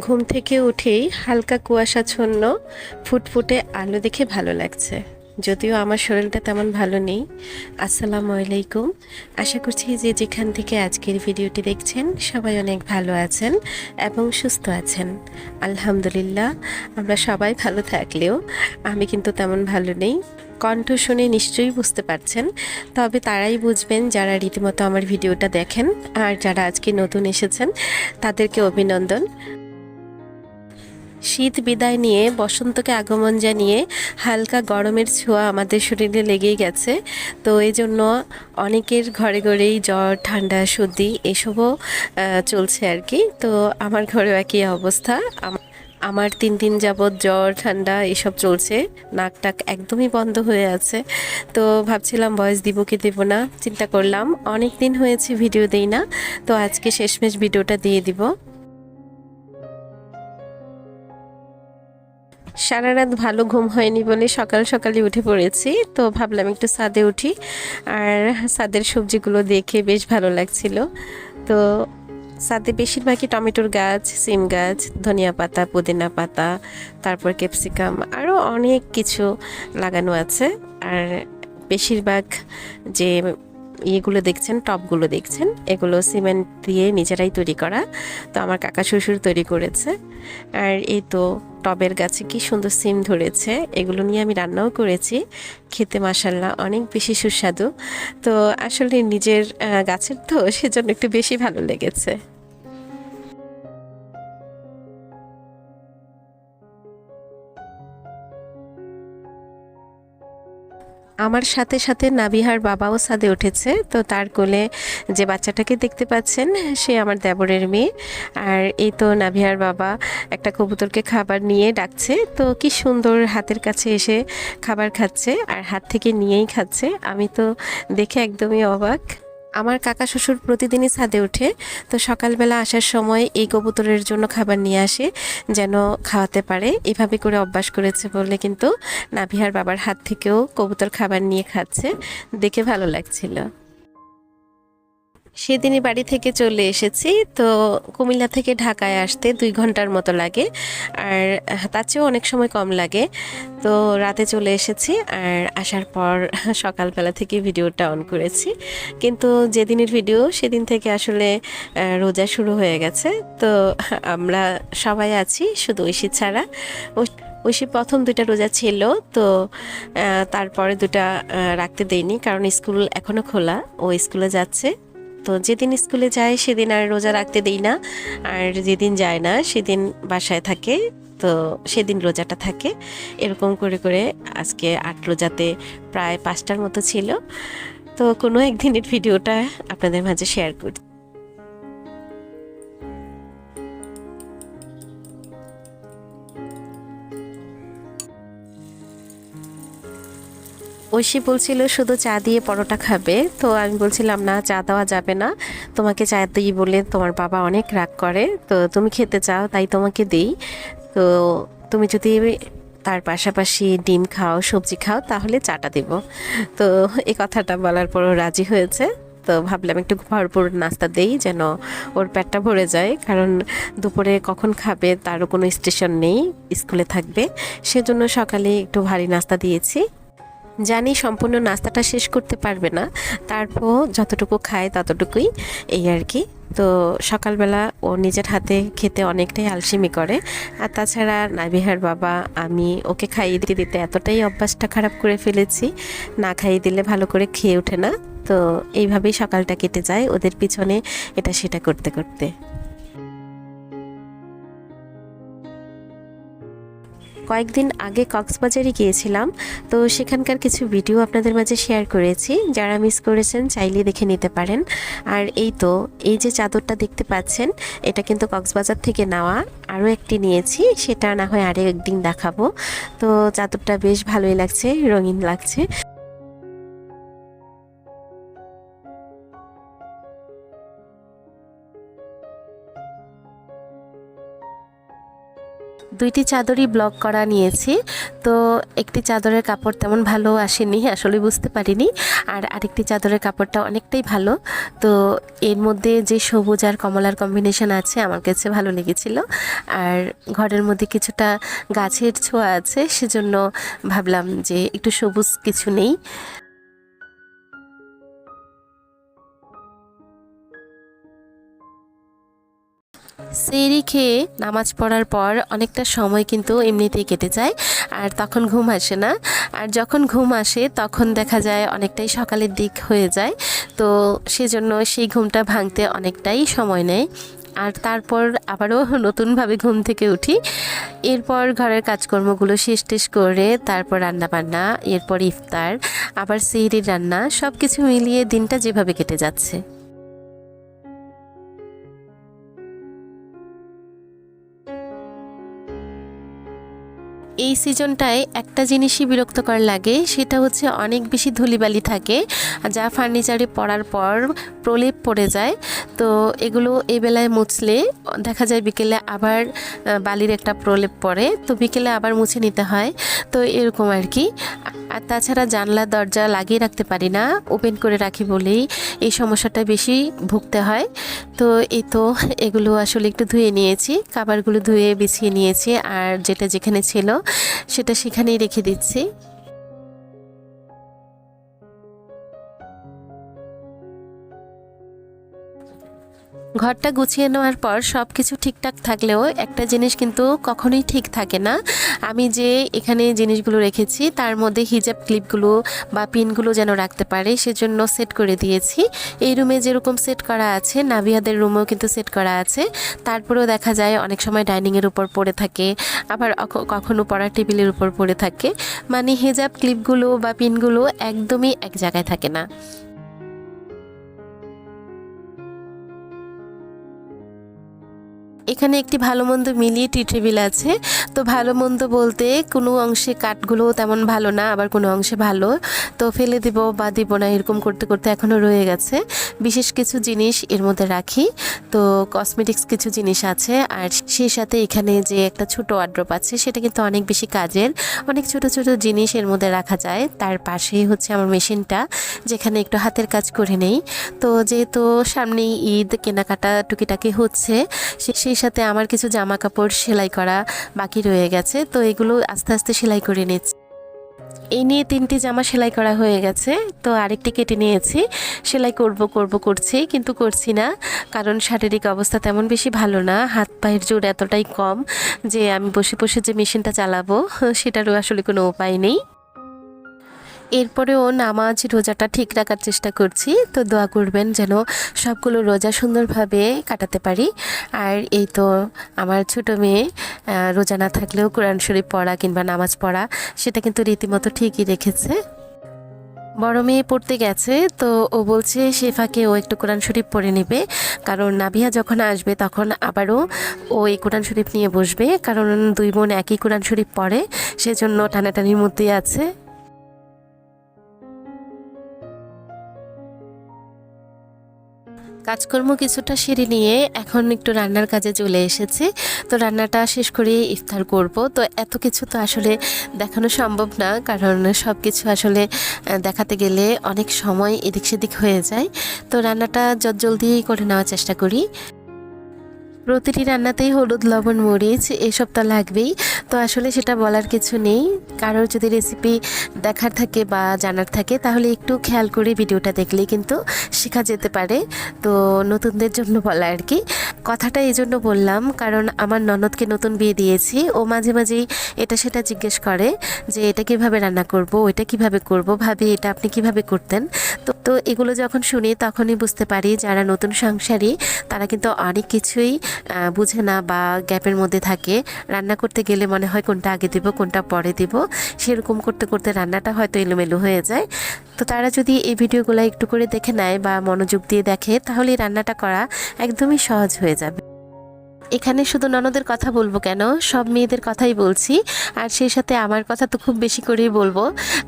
ঘুম থেকে উঠেই হালকা কুয়াশাচ্ছন্ন, ফুটফুটে আলো দেখে ভালো লাগছে। যদিও আমার শরীরটা তেমন ভালো নেই। আসসালামু আলাইকুম। আশা করছি যে যেখান থেকে আজকের ভিডিওটি দেখছেন, সবাই অনেক ভালো আছেন এবং সুস্থ আছেন। আলহামদুলিল্লাহ, আমরা সবাই ভালো থাকলেও আমি কিন্তু তেমন ভালো নেই। কণ্ঠ শুনে নিশ্চয়ই বুঝতে পারছেন, তবে তারাই বুঝবেন যারা রীতিমতো আমার ভিডিওটা দেখেন আর যারা আজকে নতুন এসেছেন, তাদেরকে অভিনন্দন। শীত বিদায় নিয়ে বসন্তকে আগমন জানিয়ে হালকা গরমের ছোঁয়া আমাদের শরীরে লেগেই গেছে। তো এই জন্য অনেকের ঘরে ঘরেই জ্বর, ঠান্ডা, সর্দি এসবও চলছে আর কি। তো আমার ঘরেও একই অবস্থা। আমার তিন দিন যাবৎ জ্বর, ঠান্ডা এসব চলছে। নাক টাক একদমই বন্ধ হয়ে আছে। তো ভাবছিলাম ভয়েস দিব কি দেব না, চিন্তা করলাম। অনেক দিন হয়েছে ভিডিও দেই না। তো আজকে শেষমেশ ভিডিওটা দিয়ে দিব। সারা রাত ভালো ঘুম হয়নি বলে সকাল সকালে উঠে পড়েছি, তো ভাবলাম একটু সাদে উঠি। আর সাদের সবজিগুলো দেখে বেশ ভালো লাগছিল। তো ছাদে বেশিরভাগই টমেটোর গাছ, সিম গাছ, ধনিয়া পাতা, পুদিনা পাতা, তারপর ক্যাপসিকাম, আরও অনেক কিছু লাগানো আছে। আর বেশিরভাগ যে ইয়েগুলো দেখছেন টপগুলো দেখছেন, এগুলো সিমেন্ট দিয়ে নিজেরাই তৈরি করা। তো আমার কাকা শ্বশুর তৈরি করেছে। আর এই তো টবের গাছে কি সুন্দর সিম ধরেছে, এগুলো নিয়ে আমি রান্নাও করেছি। খেতে মাসাল্লাহ অনেক বেশি সুস্বাদু। তো আসলে নিজের গাছের তো সেজন্য একটু বেশি ভালো লেগেছে। আমার সাথে সাথে নাবিহার বাবাও সাদে উঠেছে। তো তার কোলে যে বাচ্চাটাকে দেখতে পাচ্ছেন, সে আমার দেবরের মেয়ে। আর এই তো নাবিহার বাবা একটা কবুতরকে খাবার নিয়ে ডাকছে। তো কি সুন্দর হাতের কাছে এসে খাবার খাচ্ছে আর হাত থেকে নিয়েই খাচ্ছে। আমি তো দেখে একদমই অবাক। আমার কাকা শ্বশুর প্রতিদিনই ছাদে ওঠে, তো সকালবেলা আসার সময় এই কবুতরের জন্য খাবার নিয়ে আসে, যেন খাওয়াতে পারে। এভাবে করে অভ্যাস করেছে বলে কিন্তু নাভিহার বাবার হাত থেকেও কবুতর খাবার নিয়ে খাচ্ছে। দেখে ভালো লাগছিল। সেদিনই বাড়ি থেকে চলে এসেছি। তো কুমিল্লা থেকে ঢাকায় আসতে দুই ঘণ্টার মতো লাগে। আর তার চেয়েও অনেক সময় কম লাগে। তো রাতে চলে এসেছি আর আসার পর সকালবেলা থেকে ভিডিওটা অন করেছি। কিন্তু যেদিনের ভিডিও, সেদিন থেকে আসলে রোজা শুরু হয়ে গেছে। তো আমরা সবাই আছি, শুধু ঐশী ছাড়া। ঐশী প্রথম দুইটা রোজা ছিল। তো তারপরে দুটা রাখতে দেয়নি কারণ স্কুল এখনও খোলা। ও স্কুলে যাচ্ছে। তো যেদিন স্কুলে যায় সেদিন আর রোজা রাখতে দিই না। আর যেদিন যায় না সেদিন বাসায় থাকে। তো সেদিন রোজাটা থাকে। এরকম করে করে আজকে আট রোজাতে প্রায় পাঁচটার মতো ছিল। তো কোনো একদিনের ভিডিওটা আপনাদের মাঝে শেয়ার করি ঐশী বলছিল, শুধু চা দিয়ে পরোটা খাবে? তো আমি বলছিলাম, না, চা দেওয়া যাবে না। তোমাকে চা দিই বলে তোমার বাবা অনেক রাগ করে। তো তুমি খেতে চাও, তাই তোমাকে দেই। তো তুমি যদি তার পাশাপাশি ডিম খাও, সবজি খাও, তাহলে চাটা দেব। তো এই কথাটা বলার পরও রাজি হয়েছে। তো ভাবলাম একটু ভরপুর নাস্তা দেই যেন ওর পেটটা ভরে যায়। কারণ দুপুরে কখন খাবে তারও কোনো স্টেশন নেই, স্কুলে থাকবে। সেজন্য সকালে একটু ভারী নাস্তা দিয়েছি। জানি সম্পূর্ণ নাস্তাটা শেষ করতে পারবে না। তারপর যতটুকু খায় ততটুকুই এই আর কি। তো সকালবেলা ও নিজের হাতে খেতে অনেকটাই আলসেমি করে। আর তাছাড়া নাবিহার বাবা, আমি ওকে খাইয়ে দিতে দিতে এতটাই অভ্যাসটা খারাপ করে ফেলেছি, না খাইয়ে দিলে ভালো করে খেয়ে ওঠে না। তো এইভাবেই সকালটা কেটে যায় ওদের পিছনে এটা সেটা করতে করতে। কয়েকদিন আগে কক্সবাজারে গিয়েছিলাম, তো সেখানকার কিছু ভিডিও আপনাদের মাঝে শেয়ার করেছি। যারা মিস করেছেন, চাইলে দেখে নিতে পারেন। আর এই তো, এই যে চাদরটা দেখতে পাচ্ছেন, এটা কিন্তু কক্সবাজার থেকে নেওয়া। আরও একটি নিয়েছি, সেটা না হয় আরও একদিন দেখাবো। তো চাদরটা বেশ ভালোই লাগছে, রঙিন লাগছে। দুইটি চাদরই ব্লক করা নিয়েছি। তো একটি চাদরের কাপড় তেমন ভালো আসেনি, আসলে বুঝতে পারিনি। আর আরেকটি চাদরের কাপড়টা অনেকটাই ভালো। তো এর মধ্যে যে সবুজ আর কমলার কম্বিনেশন আছে, আমার কাছে ভালো লেগেছিল। আর ঘরের মধ্যে কিছুটা গাছের ছোঁয়া আছে, সেজন্য ভাবলাম যে একটু সবুজ কিছু নেই। সেরি খেয়ে নামাজ পড়ার পর অনেকটা সময় কিন্তু এমনিতেই কেটে যায়, আর তখন ঘুম আসে না। আর যখন ঘুম আসে, তখন দেখা যায় অনেকটাই সকালের দিক হয়ে যায়। তো সেজন্য সেই ঘুমটা ভাঙতে অনেকটাই সময় নেয়। আর তারপর আবারও নতুনভাবে ঘুম থেকে উঠি। এরপর ঘরের কাজকর্মগুলো শেষ টেস করে তারপর রান্না বান্না এরপর ইফতার, আবার সেহরির রান্না সব কিছু মিলিয়ে দিনটা যেভাবে কেটে যাচ্ছে। এই সিজনটায় একটা জিনিসই বিরক্তকর লাগে, সেটা হচ্ছে অনেক বেশি ধুলিবালি থাকে, যা ফার্নিচারে পড়ার পর প্রলেপ পড়ে যায়। তো এগুলো এই বেলায় মুছলে, দেখা যায় বিকেলে আবার বালির একটা প্রলেপ পড়ে, তো বিকেলে আবার মুছে নিতে হয়। তো এরকম আর কি। আর তাছাড়া জানলা, দরজা লাগিয়ে রাখতে পারি না, ওপেন করে রাখি বলেই এই সমস্যাটা বেশি ভুগতে হয়। তো এই তো এগুলো আসলে একটু ধুয়ে নিয়েছি খাবারগুলো ধুয়ে বিছিয়ে নিয়েছি, আর যেটা যেখানে ছিল সেটা সেখানেই রেখে দিচ্ছি। ঘরটা গুছিয়ে নেওয়ার পর সব কিছু ঠিকঠাক থাকলেও একটা জিনিস কিন্তু কখনোই ঠিক থাকে না। আমি যে এখানে জিনিসগুলো রেখেছি, তার মধ্যে হিজাব ক্লিপগুলো বা পিনগুলো যেন রাখতে পারে, সেজন্য সেট করে দিয়েছি। এই রুমে যেরকম সেট করা আছে, নাভিয়াদের রুমেও কিন্তু সেট করা আছে। তারপরেও দেখা যায় অনেক সময় ডাইনিংয়ের উপর পড়ে থাকে, আবার কখনো পড়ার টেবিলের উপর পড়ে থাকে। মানে হিজাব ক্লিপগুলো বা পিনগুলো একদমই এক জায়গায় থাকে না। এখানে একটি ভালো মন্দ মিলিয়ে টি টেবিল আছে। তো ভালো মন্দ বলতে কোনো অংশে কাঠগুলো তেমন ভালো না, আবার কোনো অংশে ভালো। তো ফেলে দিব বা দিব না, এরকম করতে করতে এখনও রয়ে গেছে। বিশেষ কিছু জিনিস এর মধ্যে রাখি। তো কসমেটিক্স কিছু জিনিস আছে, আর সেই সাথে এখানে যে একটা ছোট ওয়ার্ড্রপ আছে, সেটা কিন্তু অনেক বেশি কাজের। অনেক ছোট ছোট জিনিস এর মধ্যে রাখা যায়। তার পাশেই হচ্ছে আমার মেশিনটা, যেখানে একটু হাতের কাজ করে নেই। তো যেহেতু সামনেই ঈদ, কেনাকাটা টুকিটাকি হচ্ছে সেই সাথে আমার কিছু জামা কাপড় সেলাই করা বাকি রয়ে গেছে, তো এগুলো আস্তে আস্তে সেলাই করে নিচ্ছি। এই নিয়ে তিনটি জামা সেলাই করা হয়ে গেছে, তো আরেকটি কেটে নিয়েছি। সেলাই করব করব, করছি, কিন্তু করছি না, কারণ শারীরিক অবস্থা তেমন বেশি ভালো না, হাত পায়ের জোর এতটাই কম যে আমি বসে বসে যে মেশিনটা চালাবো, সেটারও আসলে কোনো উপায় নেই। এরপরেও নামাজ, রোজাটা ঠিক রাখার চেষ্টা করছি। তো দোয়া করবেন যেন সবগুলো রোজা সুন্দরভাবে কাটাতে পারি। আর এই তো আমার ছোট মেয়ে রোজা না থাকলেও কোরআন শরীফ পড়া কিংবা নামাজ পড়া, সেটা কিন্তু রীতিমতো ঠিকই রেখেছে। বড় মেয়ে পড়তে গেছে, তো ও বলছে সে ফাঁকে ও একটু কোরআন শরীফ পড়ে নেবে। কারণ নাবিহা যখন আসবে, তখন আবারও ও এই কোরআন শরীফ নিয়ে বসবে। কারণ দুই বোন একই কোরআন শরীফ পড়ে, সেজন্য টানাটানির মধ্যেই আছে। কাজকর্ম কিছুটা সেরে নিয়ে এখন একটু রান্নার কাজে চলে এসেছি। তো রান্নাটা শেষ করে ইফতার করব। তো এত কিছু তো আসলে দেখানো সম্ভব না, কারণ সব কিছু আসলে দেখাতে গেলে অনেক সময় এদিক সেদিক হয়ে যায়। তো রান্নাটা জল জলদি করে নেওয়ার চেষ্টা করি। প্রতিটি রান্নাতেই হলুদ, লবণ, মরিচ এসব তো লাগবেই। তো আসলে সেটা বলার কিছু নেই। কারোর যদি রেসিপি দেখার থাকে বা জানার থাকে, তাহলে একটু খেয়াল করে ভিডিওটা দেখলেই কিন্তু শেখা যেতে পারে। তো নতুনদের জন্য বলা আর কি। কথাটা এই জন্য বললাম, কারণ আমার ননদকে নতুন বিয়ে দিয়েছি। ও মাঝে মাঝেই এটা সেটা জিজ্ঞেস করে যে, এটা কীভাবে রান্না করব? ওইটা কীভাবে করব? ভাবি, এটা আপনি কীভাবে করতেন? তো তো এগুলো যখন শুনি তখনই বুঝতে পারি যারা নতুন সংসারী, তারা কিন্তু অনেক কিছুই বুঝে না বা গ্যাপের মধ্যে থাকে। রান্না করতে গেলে মনে হয় কোনটা আগে দিব, কোনটা পরে দিব। সেরকম করতে করতে রান্নাটা হয়তো এলোমেলো হয়ে যায়। তো তারা যদি এই ভিডিওগুলো একটু করে দেখে নেয় বা মনোযোগ দিয়ে দেখে, তাহলে রান্নাটা করা একদমই সহজ হয়ে যাবে। এখানে শুধু ননদের কথা বলব কেন? সব মেয়েদের কথাই বলছি। আর সেই সাথে আমার কথা তো খুব বেশি করেই বলব।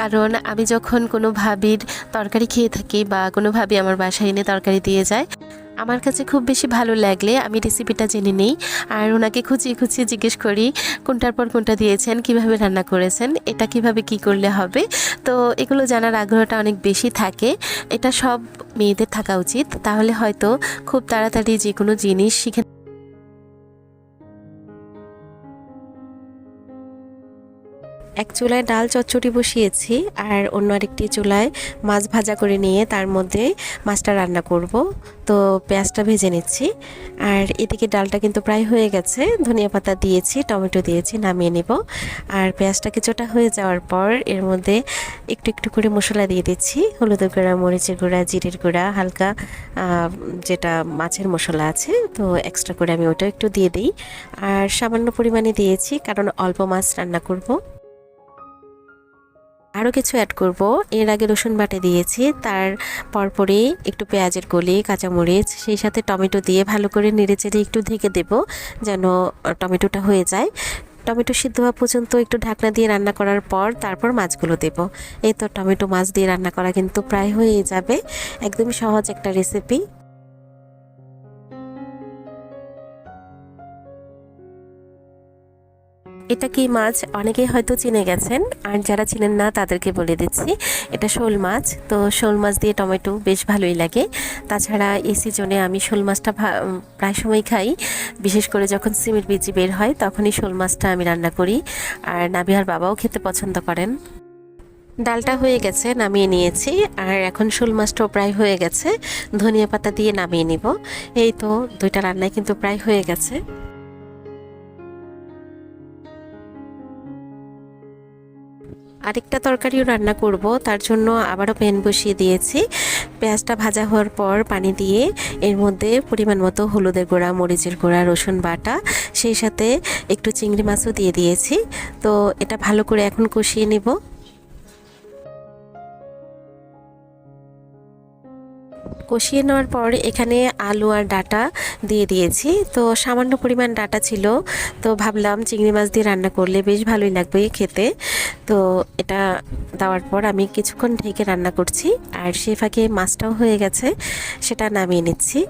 কারণ আমি যখন কোনো ভাবির তরকারি খেয়ে থাকি বা কোনো ভাবি আমার বাসায় এনে তরকারি দিয়ে যায়, আমার কাছে খুব বেশি ভালো লাগলে আমি রেসিপিটা জেনে নিই। আর ওনাকে খুঁচিয়ে খুঁচিয়ে জিজ্ঞেস করি, কোনটার পর কোনটা দিয়েছেন? কীভাবে রান্না করেছেন? এটা কীভাবে কি করলে হবে? তো এগুলো জানার আগ্রহটা অনেক বেশি থাকে। এটা সব মেয়েদের থাকা উচিত। তাহলে হয়তো খুব তাড়াতাড়ি যে কোনো জিনিস শিখে এক চুলায় ডাল চচ্চড়ি বসিয়েছি আর অন্য আরেকটি চুলায় মাছ ভাজা করে নিয়ে তার মধ্যে মাছটা রান্না করব। তো পেঁয়াজটা ভেজে নিচ্ছি। আর এদিকে ডালটা কিন্তু প্রায় হয়ে গেছে। ধনিয়া পাতা দিয়েছি, টমেটো দিয়েছি, নামিয়ে নেব। আর পেঁয়াজটা কিছুটা হয়ে যাওয়ার পর এর মধ্যে একটু একটু করে মশলা দিয়ে দিচ্ছি। হলুদের গুঁড়া, মরিচের গুঁড়া, জিরের গুঁড়া, হালকা যেটা মাছের মশলা আছে, তো এক্সট্রা করে আমি ওটা একটু দিয়ে দিই। আর সামান্য পরিমাণে দিয়েছি, কারণ অল্প মাছ রান্না করব। আরও কিছু অ্যাড করব। এর আগে রসুন বাটে দিয়েছি, তার পরপরই একটু পেঁয়াজের কলি কাঁচামরিচ, সেই সাথে টমেটো দিয়ে ভালো করে নেড়েচেড়ে একটু ঢেকে দেব, যেন টমেটোটা হয়ে যায়। টমেটো সিদ্ধ হওয়া পর্যন্ত একটু ঢাকনা দিয়ে রান্না করার পর তারপর মাছগুলো দেব। এই তো টমেটো মাছ দিয়ে রান্না করা কিন্তু প্রায় হয়ে যাবে। একদম সহজ একটা রেসিপি এটা কি মাছ? অনেকেই হয়তো চিনে গেছেন, আর যারা চিনেন না, তাদেরকে বলে দিচ্ছি, এটা শোল মাছ। তো শোল মাছ দিয়ে টমেটো বেশ ভালোই লাগে। তাছাড়া এই সিজনে আমি শোল মাছটা প্রায় সময় খাই। বিশেষ করে যখন সিমের বিচি বের হয়, তখনই শোল মাছটা আমি রান্না করি। আর নাবিহার বাবাও খেতে পছন্দ করেন। ডালটা হয়ে গেছে, নামিয়ে নিয়েছি। আর এখন শোল মাছটাও প্রায় হয়ে গেছে। ধনিয়া পাতা দিয়ে নামিয়ে নিব। এই তো, দুইটা রান্নায় কিন্তু প্রায় হয়ে গেছে। আরেকটা তরকারিও রান্না করব। তার জন্য আবারও প্যান বসিয়ে দিয়েছি। পেঁয়াজটা ভাজা হওয়ার পর পানি দিয়ে এর মধ্যে পরিমাণ মতো হলুদের গুঁড়া, মরিচের গুঁড়া, রসুন বাটা, সেই সাথে একটু চিংড়ি মাছও দিয়ে দিয়েছি। তো এটা ভালো করে এখন কষিয়ে নেব। কষিয়ে নেওয়ার পর এখানে আলু আর ডাটা দিয়ে দিয়েছি। তো সামান্য পরিমাণ ডাটা ছিল। তো ভাবলাম চিংড়ি মাছ দিয়ে রান্না করলে বেশ ভালোই লাগবে খেতে। তো এটা দেওয়ার পর আমি কিছুক্ষণ ঢেকে রান্না করছি। আর সে ফাঁকে মাছটাও হয়ে গেছে, সেটা নামিয়ে নিচ্ছি।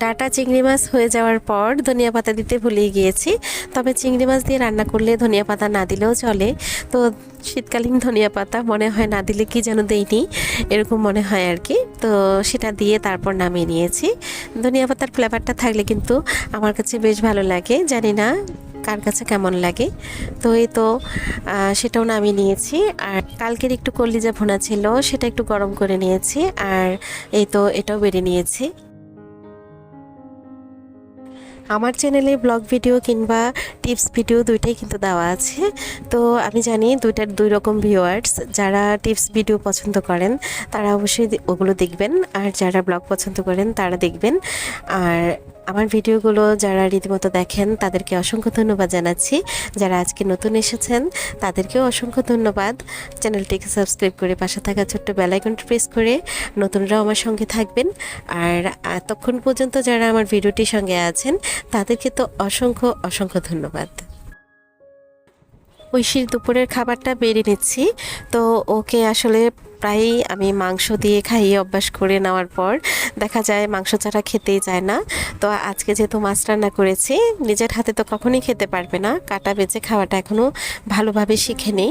ডাটা চিংড়ি মাছ হয়ে যাওয়ার পর ধনিয়া পাতা দিতে ভুলিয়ে গিয়েছি। তবে চিংড়ি মাছ দিয়ে রান্না করলে ধনিয়া পাতা না দিলেও চলে। তো শীতকালীন ধনিয়া পাতা মনে হয় না দিলে কি যেন দেয়নি এরকম মনে হয় আর কি তো সেটা দিয়ে তারপর নামিয়ে নিয়েছি। ধনিয়া পাতার ফ্লেভারটা থাকলে কিন্তু আমার কাছে বেশ ভালো লাগে। জানি না কার কাছে কেমন লাগে। তো এই তো সেটাও নামিয়ে নিয়েছি। আর কালকের একটু কলিজা ভোনা ছিল, সেটা একটু গরম করে নিয়েছি। আর এই তো, এটাও বেড়ে নিয়েছি। আমার চ্যানেলে ব্লগ ভিডিও কিংবা টিপস ভিডিও দুইটাই কিন্তু দেওয়া আছে। তো আমি জানি দুইটার দুই রকম ভিউয়ার্স যারা টিপস ভিডিও পছন্দ করেন, তারা অবশ্যই ওগুলো দেখবেন, আর যারা ব্লগ পছন্দ করেন, তারা দেখবেন। আর আমার ভিডিওগুলো যারা রীতিমতো দেখেন, তাদেরকে অসংখ্য ধন্যবাদ জানাচ্ছি। যারা আজকে নতুন এসেছেন, তাদেরকেও অসংখ্য ধন্যবাদ। চ্যানেলটিকে সাবস্ক্রাইব করে পাশে থাকা ছোট্ট বেলাইকনটি প্রেস করে নতুনরাও আমার সঙ্গে থাকবেন। আর এতক্ষণ পর্যন্ত যারা আমার ভিডিওটির সঙ্গে আছেন, তাদেরকে তো অসংখ্য অসংখ্য ধন্যবাদ। ঐশীর দুপুরের খাবারটা বেড়ে নিচ্ছি। তো ওকে আসলে প্রায়ই আমি মাংস দিয়ে খাইয়ে অভ্যাস করে নেওয়ার পর। দেখা যায় মাংস ছাড়া খেতেই যায় না। তো আজকে যেহেতু মাছ রান্না করেছি, নিজের হাতে তো কখনই খেতে পারবে না। কাটা বেঁচে খাওয়াটা এখনও ভালোভাবে শিখেনি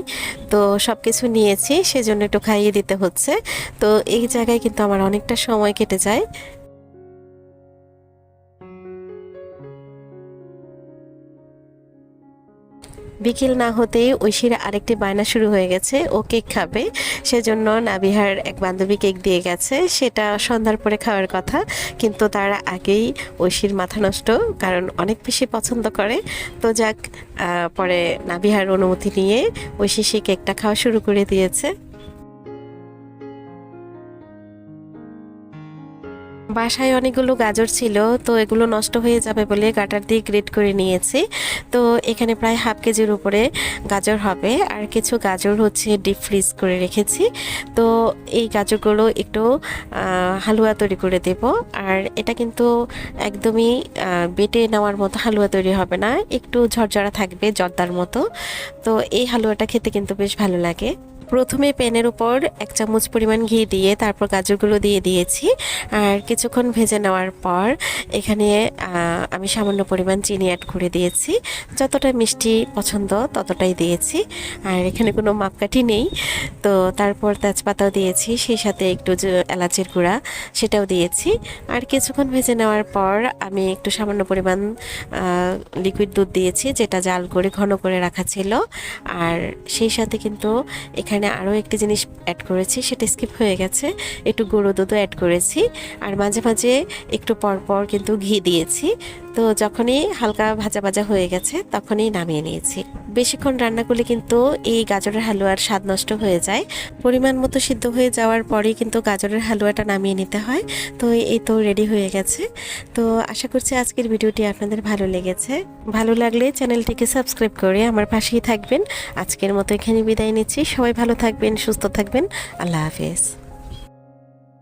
তো সব কিছু নিয়েছি, সেজন্য একটু খাইয়ে দিতে হচ্ছে। তো এই জায়গায় কিন্তু আমার অনেকটা সময় কেটে যায়। বিকেল না হতেই ঐশীর আরেকটি বায়না শুরু হয়ে গেছে। ও কেক খাবে। সেজন্য নাবিহার এক বান্ধবী কেক দিয়ে গেছে। সেটা সন্ধ্যার পরে খাওয়ার কথা। কিন্তু তার আগেই ঐশীর মাথা নষ্ট, কারণ অনেক বেশি পছন্দ করে। তো যাক পরে নাবিহার অনুমতি নিয়ে ঐশী সেই কেকটা খাওয়া শুরু করে দিয়েছে। বাসায় অনেকগুলো গাজর ছিল, তো এগুলো নষ্ট হয়ে যাবে বলে গাটার দিয়ে গ্রেট করে নিয়েছি। তো এখানে প্রায় হাফ কেজির উপরে গাজর হবে। আর কিছু গাজর হচ্ছে ডিপ ফ্রিজ করে রেখেছি। তো এই গাজরগুলো একটু হালুয়া তৈরি করে দেব। আর এটা কিন্তু একদমই বেটে নেওয়ার মতো হালুয়া তৈরি হবে না। একটু ঝরঝরা থাকবে জর্দার মতো। তো এই হালুয়াটা খেতে কিন্তু বেশ ভালো লাগে। প্রথমে প্যানের উপর এক চামচ পরিমাণ ঘি দিয়ে তারপর গাজরগুলো দিয়ে দিয়েছি। আর কিছুক্ষণ ভেজে নেওয়ার পর এখানে আমি সামান্য পরিমাণ চিনি অ্যাড করে দিয়েছি। যতটা মিষ্টি পছন্দ ততটাই দিয়েছি। আর এখানে কোনো মাপকাঠি নেই। তো তারপর তেজপাতাও দিয়েছি, সেই সাথে একটু এলাচের গুঁড়া সেটাও দিয়েছি। আর কিছুক্ষণ ভেজে নেওয়ার পর আমি একটু সামান্য পরিমাণ লিকুইড দুধ দিয়েছি, যেটা জাল করে ঘন করে রাখা ছিল। আর সেই সাথে কিন্তু এখানে আরও একটি জিনিস অ্যাড করেছি, সেটা স্কিপ হয়ে গেছে। একটু গুঁড়ো দুধও অ্যাড করেছি। আর মাঝে মাঝে একটু পরপর পর কিন্তু ঘি দিয়েছি। তো যখনই হালকা ভাজা ভাজা হয়ে গেছে, তখনই নামিয়ে নিয়েছি। বেশিক্ষণ রান্না করলে কিন্তু এই গাজরের হালুয়ার স্বাদ নষ্ট হয়ে যায়। পরিমাণ মতো সিদ্ধ হয়ে যাওয়ার পরেই কিন্তু গাজরের হালুয়াটা নামিয়ে নিতে হয়। তো এই তো রেডি হয়ে গেছে। তো আশা করছি আজকের ভিডিওটি আপনাদের ভালো লেগেছে। ভালো লাগলে চ্যানেলটিকে সাবস্ক্রাইব করে আমার পাশেই থাকবেন। আজকের মতো এখানে বিদায় নিচ্ছি। সবাই ভালো থাকবেন, সুস্থ থাকবেন। আল্লাহ হাফেজ।